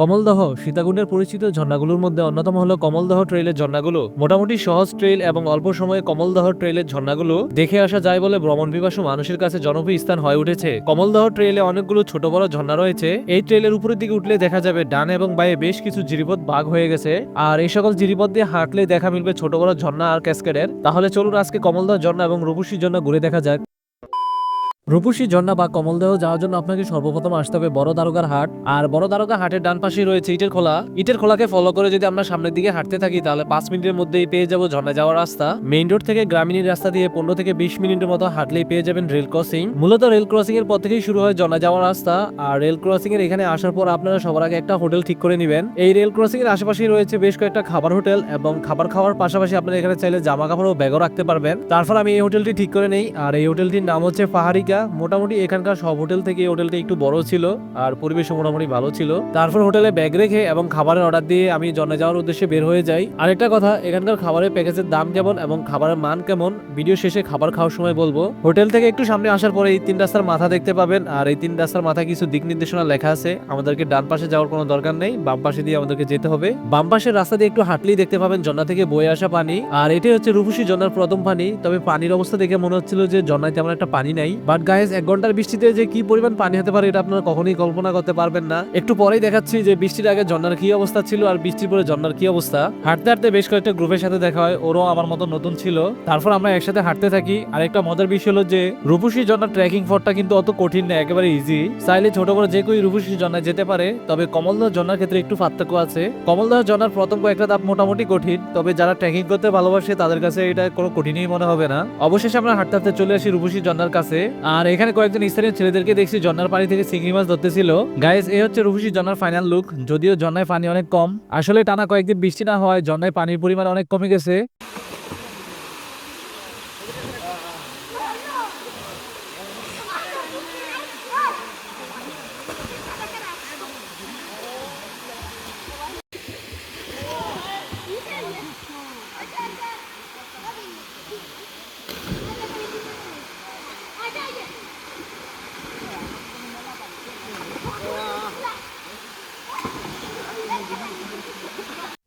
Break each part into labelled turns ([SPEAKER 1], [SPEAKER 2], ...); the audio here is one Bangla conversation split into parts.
[SPEAKER 1] কমলদহ, সীতাকুণ্ডের পরিচিত ঝর্ণাগুলোর মধ্যে অন্যতম হলো কমলদহ ট্রেইলের ঝর্ণাগুলো। মোটামুটি সহজ ট্রেইল এবং অল্প সময়ে কমলদহ ট্রেইলের ঝর্ণাগুলো দেখে আসা যায় বলে ভ্রমণ পিপাসু মানুষের কাছে জনপ্রিয় স্থান হয়ে উঠেছে। কমলদহ ট্রেইলে অনেকগুলো ছোট বড় ঝর্ণা রয়েছে। এই ট্রেইলের উপরের দিকে উঠলে দেখা যাবে ডান এবং বায়ে বেশ কিছু জিরিপথ বাঘ হয়ে গেছে। আর এই সকল জিরিপথ দিয়ে হাঁটলে দেখা মিলবে ছোট বড় ঝর্ণা আর ক্যাসকেডের। তাহলে চলুন আজকে কমলদহ ঝর্ণা এবং রূপসী ঝর্ণা ঘুরে দেখা যাক। রূপসী ঝর্ণা বা কমলদেহ যাওয়ার জন্য আপনাকে সর্বপ্রথম আসতে হবে বড় দ্বারকার হাট। আর বড় দ্বারকা হাটের ডান পাশেই রয়েছে ইটের খোলা। ইটের খোলাকে ফলো করে যদি আমরা সামনের দিকে হাঁটতে থাকি, তাহলে পাঁচ মিনিটের মধ্যেই পেয়ে যাব ঝর্ণা যাওয়ার রাস্তা। মেইন রোড থেকে গ্রামীণ রাস্তা দিয়ে পনেরো থেকে বিশ মিনিটের মতো হাঁটলেই পেয়ে যাবেন রেল ক্রসিং মূলত রেল ক্রসিং এর পর থেকেই শুরু হয় ঝর্ণা যাওয়ার রাস্তা। আর রেল ক্রসিং এর এখানে আসার পর আপনারা সবার আগে একটা হোটেল ঠিক করে নেবেন। এই রেল ক্রসিং এর আশেপাশেই রয়েছে বেশ কয়েকটা খাবার হোটেল এবং খাবার খাওয়ার পাশাপাশি আপনারা এখানে চাইলে জামা কাপড় ও ব্যাগও রাখতে পারবেন। তারপর আমি এই হোটেলটি ঠিক করে নেই। আর এই হোটেলটির নাম হচ্ছে পাহাড়িকা মোটামুটি এখানকার সব হোটেল থেকে হোটেলটি একটু বড় ছিল আর পরিবেশও মোটামুটি ভালো ছিল। তারপর হোটেলে ব্যাগ রেখে এবং খাবারের অর্ডার দিয়ে আমি জন্মে যাওয়ার উদ্দেশ্যে বের হয়ে যাই। আরেকটা কথা, এখানকার খাবারের প্যাকেজের দাম কেমন এবং খাবারের মান কেমন? ভিডিও শেষে খাবার খাওয়ার সময় বলব। হোটেল থেকে একটু সামনে আসার পরে এই তিন রাস্তার মাথা দেখতে পাবেন আর এই তিন রাস্তার মাথায় কিছু দিক নির্দেশনা লেখা আছে। আমাদেরকে ডান পাশে যাওয়ার কোনো দরকার নেই, বাম পাশে দিয়ে আমাদেরকে যেতে হবে। বাম পাশের রাস্তা দিয়ে একটু হাঁটলেই দেখতে পাবেন জন্না থেকে বয়ে আসা পানি। আর এটাই হচ্ছে রূপসী জন্নার প্রথম পানি, তবে পানির অবস্থা দেখে মনে হচ্ছিল যে জন্নায় তেমন একটা পানি নাই। বাট গায়েস এক ঘণ্টার বৃষ্টিতে যে কি পরিমাণ পানি হতে পারে এটা আপনারা কখনোই কল্পনা করতে পারবেন না। একটু পরেই দেখাচ্ছি যে বৃষ্টির আগে জন্নার কি অবস্থা ছিল আর বৃষ্টির পরে জন্নার কি অবস্থা। হাঁটতে হাঁটতে বেশ কয়েকটা গ্রুপের সাথে দেখা হয়, ওরও আমার মতো নতুন ছিল। তারপর আমরা একসাথে হাঁটতে থাকি। আর একটা মজার বিষয় হলো যে রূপসী জন্নার ট্রেকিং ফটটা কিন্তু অত কঠিন না, একেবারে ইজি চাইলে ছোট বড় যে কেউ রূপসী জন্নায় যেতে পারে, তবে কমলদহ জন্নার ক্ষেত্রে একটু পার্থক্য আছে। কমলদহ জন্নার প্রথম কয়েকটা ধাপ মোটামুটি কঠিন, তবে যারা ট্রেকিং করতে ভালোবাসে তাদের কাছে এটা কোনো কঠিনই মনে হবে না। অবশেষে আমরা হাঁটতে হাঁটতে চলে আসি রূপসী জন্নার কাছে। আর এখানে কয়েকজন স্থানীয় ছেলেদেরকে দেখছি, জন্নার পানি থেকে চিংড়ি মাছ ধরতেছিল। গাইস এ হচ্ছে রুহুসি জন্নার ফাইনাল লুক যদিও জন্নায় পানি অনেক কম। আসলে টানা কয়েকদিন বৃষ্টি না হয় জন্নায় পানির পরিমাণ অনেক কমে গেছে।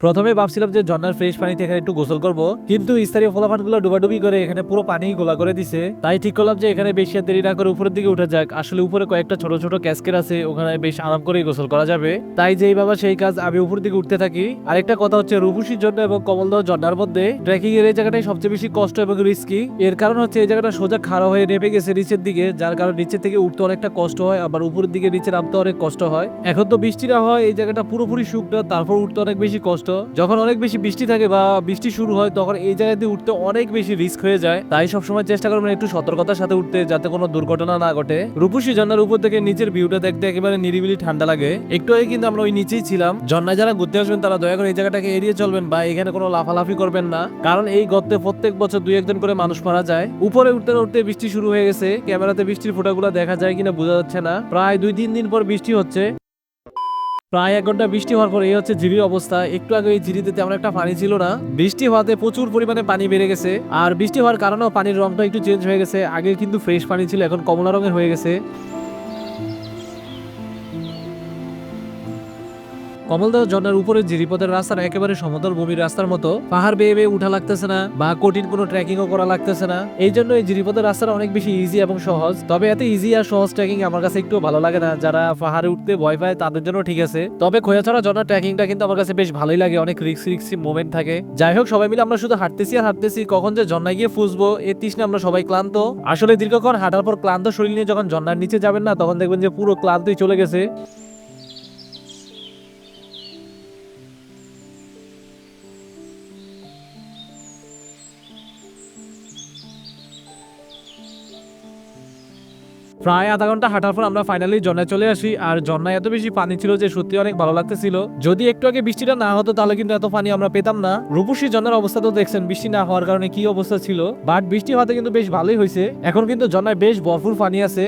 [SPEAKER 1] প্রথমে ভাবছিলাম যে ঝর্ণার ফ্রেশ পানিতে এখানে একটু গোসল করব, কিন্তু স্থানীয় ফলাফানগুলো ডুবাডুবি করে এখানে পুরো পানি গোলা করে দিছে। তাই ঠিক করলাম যে এখানে বেশি দেরি না করে উপরের দিকে উঠে যাক। আসলে উপরে কয়েকটা ছোট ছোট ক্যাসকেট আছে, ওখানে বেশ আরাম করে গোসল করা যাবে। তাই যেই বাবা সেই কাজ আমি উপরের দিকে উঠতে থাকি। আরেকটা কথা হচ্ছে রূপসীর জন্য এবং কমলদহ ঝর্ণার মধ্যে ট্রেকিং এর এই জায়গাটাই সবচেয়ে বেশি কষ্ট এবং রিস্কি এর কারণ হচ্ছে এই জায়গাটা সোজা খাড়া হয়ে নেমে গেছে নিচের দিকে, যার কারণে নিচের থেকে উঠতে অনেকটা কষ্ট হয়, আবার উপরের দিকে নিচে নামতে অনেক কষ্ট হয়। এখন তো বৃষ্টি না হয়, এই জায়গাটা পুরোপুরি শুকনো, তারপর উঠতে অনেক বেশি কষ্ট যখন অনেক বেশি বৃষ্টি থাকে বা বৃষ্টি শুরু হয়, তখন এই জায়গাতে উঠতে অনেক বেশি রিস্ক হয়ে যায়। তাই সবসময় চেষ্টা করবেন একটু সতর্কতার সাথে উঠতে, যাতে কোনো দুর্ঘটনা না ঘটে। রূপসী ঝর্ণার উপর থেকে নিচের ভিউটা দেখতে একেবারে নিরিবিলি ঠান্ডা লাগে। একটু আগে কিন্তু আমরা ওই নিচেই ছিলাম। ঝর্ণায় যারা ঘুরতে আসবেন, তারা দয়া করে এই জায়গাটাকে এড়িয়ে চলবেন বা এখানে কোনো লাফালাফি করবেন না। কারণ এই গর্তে প্রত্যেক বছর দুই একজন করে মানুষ মারা যায়। উপরে উঠতে উঠতে বৃষ্টি শুরু হয়ে গেছে। ক্যামেরাতে বৃষ্টির ফোটাগুলো দেখা যায় কিনা বোঝা যাচ্ছে না। প্রায় দুই তিন দিন পর বৃষ্টি হচ্ছে। প্রায় এক ঘণ্টা বৃষ্টি হওয়ার পর এই হচ্ছে ঝিরির অবস্থা। একটু আগে এই ঝিরিতে তেমন একটা পানি ছিল না। বৃষ্টি হওয়াতে প্রচুর পরিমাণে পানি বেড়ে গেছে। আর বৃষ্টি হওয়ার কারণেও পানির রংটা একটু চেঞ্জ হয়ে গেছে। আগে কিন্তু ফ্রেশ পানি ছিল, এখন কমলা রঙের হয়ে গেছে। কমলদহ ঝর্ণার উপরে জিরিপথের রাস্তার একেবারে সমতল ভূমির রাস্তার মতো, পাহাড় বেয়ে বেয়ে উঠা লাগতেছে না বা কঠিন কোনো ট্রেকিংও করা লাগতেছে না। এই জন্য এই জিরিপথের রাস্তাটা অনেক বেশি ইজি এবং সহজ, তবে এত ইজি আর সহজ ট্রেকিং আমার কাছে একটু ভালো লাগে না। যারা পাহাড়ে উঠতে ভয় পায় তাদের জন্য ঠিক আছে। তবে খোয়াছড়া ঝর্ণার ট্রেকিংটা কিন্তু আমার কাছে বেশ ভালোই লাগে, অনেক রিক্স রিক্সি মোমেন্ট থাকে। যাই হোক, সবাই মিলে আমরা শুধু হাঁটতেছি আর হাঁটতেছি, কখন যে ঝর্ণায় গিয়ে ফুসবো এ তৃষ্ণে আমরা সবাই ক্লান্ত। আসলে দীর্ঘক্ষণ হাঁটার পর ক্লান্ত শরীর নিয়ে যখন ঝর্ণার নিচে যাবেন না, তখন দেখবেন যে পুরো ক্লান্তই চলে গেছে। প্রায় আধা ঘণ্টা হাঁটার পর আমরা ফাইনালি জন্নায় চলে আসি। আর জন্নায় এত বেশি পানি ছিল যে সত্যি অনেক ভালো লাগতেছিল। যদি একটু আগে বৃষ্টিটা না হতো, তাহলে কিন্তু এত পানি আমরা পেতাম না। রূপসী জন্নার অবস্থা তো দেখছেন, বৃষ্টি না হওয়ার কারণে কি অবস্থা ছিল। বাট বৃষ্টি হওয়াতে কিন্তু বেশ ভালোই হয়েছে। এখন কিন্তু জন্নায় বেশ ভরপুর পানি আছে।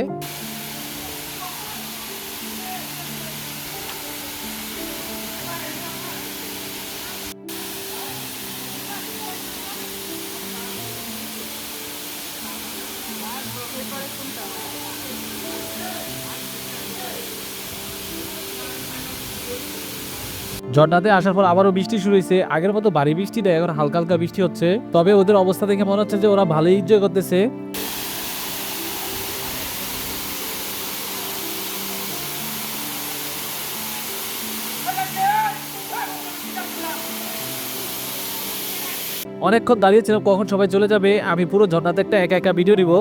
[SPEAKER 1] ঝর্ণাতে আসার পর আবারও বৃষ্টি শুরু হয়েছে। আগের মতো ভারী বৃষ্টি নেই এখন হালকা হালকা বৃষ্টি হচ্ছে। তবে ওদের অবস্থা দেখে মনে হচ্ছে যে ওরা ভালোই এনজয় করতেছে। অনেকক্ষণ দাঁড়িয়েছিলাম কখন সবাই চলে যাবে, আমি পুরো ঝর্ণাতে একটা একা একা ভিডিও নিব।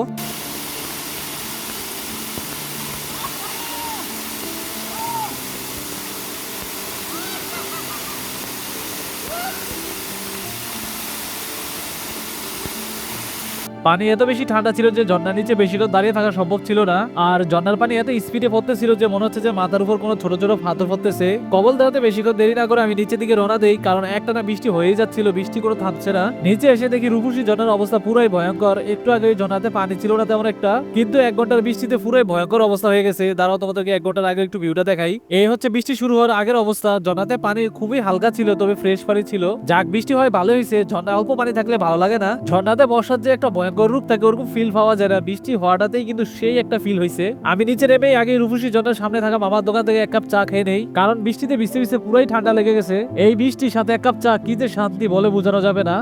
[SPEAKER 1] পানি এত বেশি ঠান্ডা ছিল যে ঝর্ণার নিচে বেশিক্ষণ দাঁড়িয়ে থাকা সম্ভব ছিল না। আর ঝর্ণার পানি এত স্পিডে পড়তেছিল যে মনে হচ্ছে যে মাথার উপর কোনো ছোট ছোট পাথর পড়তেছে। কবল দেওয়াতে বেশিক্ষণ দেরি না করে আমি নিচের দিকে রওনা দেই, কারণ একটানা বৃষ্টি হয়েই যাচ্ছিল, বৃষ্টি করে থামছে না। নিচে এসে দেখি রূপসী ঝর্ণার অবস্থা পুরাই ভয়ঙ্কর। একটু আগে ঝর্ণাতে পানি ছিল না তেমন একটা, কিন্তু এক ঘণ্টার বৃষ্টিতে পুরাই ভয়ঙ্কর অবস্থা হয়ে গেছে। দাঁড়াও, তোমাদেরকে এক ঘণ্টার আগে একটু ভিউটা দেখাই। এই হচ্ছে বৃষ্টি শুরু হওয়ার আগের অবস্থা। ঝর্ণাতে পানি খুবই হালকা ছিল, তবে ফ্রেশ পানি ছিল। যাক, বৃষ্টি হয় ভালো হয়েছে। ঝর্ণা অল্প পানি থাকলে ভালো লাগে না। ঝর্ণাতে বর্ষার যে একটা ভয়ঙ্কর রূপ থাকে ওরকম ফিল পাওয়া যায় না। বৃষ্টি হওয়াটাতেই কিন্তু সেই একটা ফিল হয়েছে আমি নিচে নেমে আগে রূপসী জনের সামনে থাকা মামার দোকান থেকে এক কাপ চা খেয়ে নেই, কারণ বৃষ্টিতে ভিজতে ভিজতে পুরাই ঠান্ডা লেগে গেছে। এই বৃষ্টির সাথে এক কাপ চা কি যে শান্তি বলে বোঝানো যাবে না।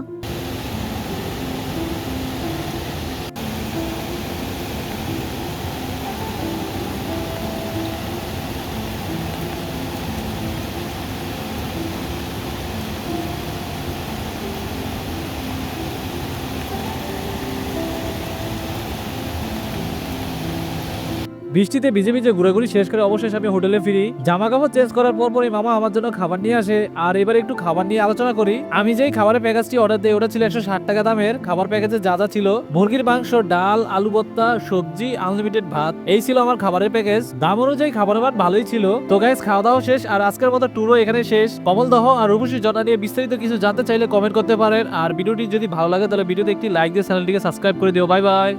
[SPEAKER 1] বৃষ্টিতে ভিজে ভিজে ঘুরাঘুরি শেষ করে অবশেষে আমি হোটেলে ফিরি। জামা কাপড় চেঞ্জ করার পর পরই মামা আমার জন্য খাবার নিয়ে আসে। আর এবার একটু খাবার নিয়ে আলোচনা করি। আমি যেই খাবারের প্যাকেজটি অর্ডার দিই ওটা ছিল একশো ষাট টাকা দামের, খাবার প্যাকেজে যা যা ছিল, মুরগির মাংস, ডাল, আলু ভর্তা, সবজি আনলিমিটেড ভাত, এই ছিল আমার খাবারের প্যাকেজ দাম অনুযায়ী খাবারের ভাত ভালোই ছিল। তো গাইজ খাওয়া দাওয়া শেষ আর আজকের মতো ট্যুরও এখানে শেষ। কমল দহ আর রূপসী জনা নিয়ে বিস্তারিত কিছু জানতে চাইলে কমেন্ট করতে পারেন। আর ভিডিওটি যদি ভালো লাগে, তাহলে ভিডিওতে একটি লাইক দিয়ে চ্যানেলটিকে সাবস্ক্রাইব করে দিও। Bye bye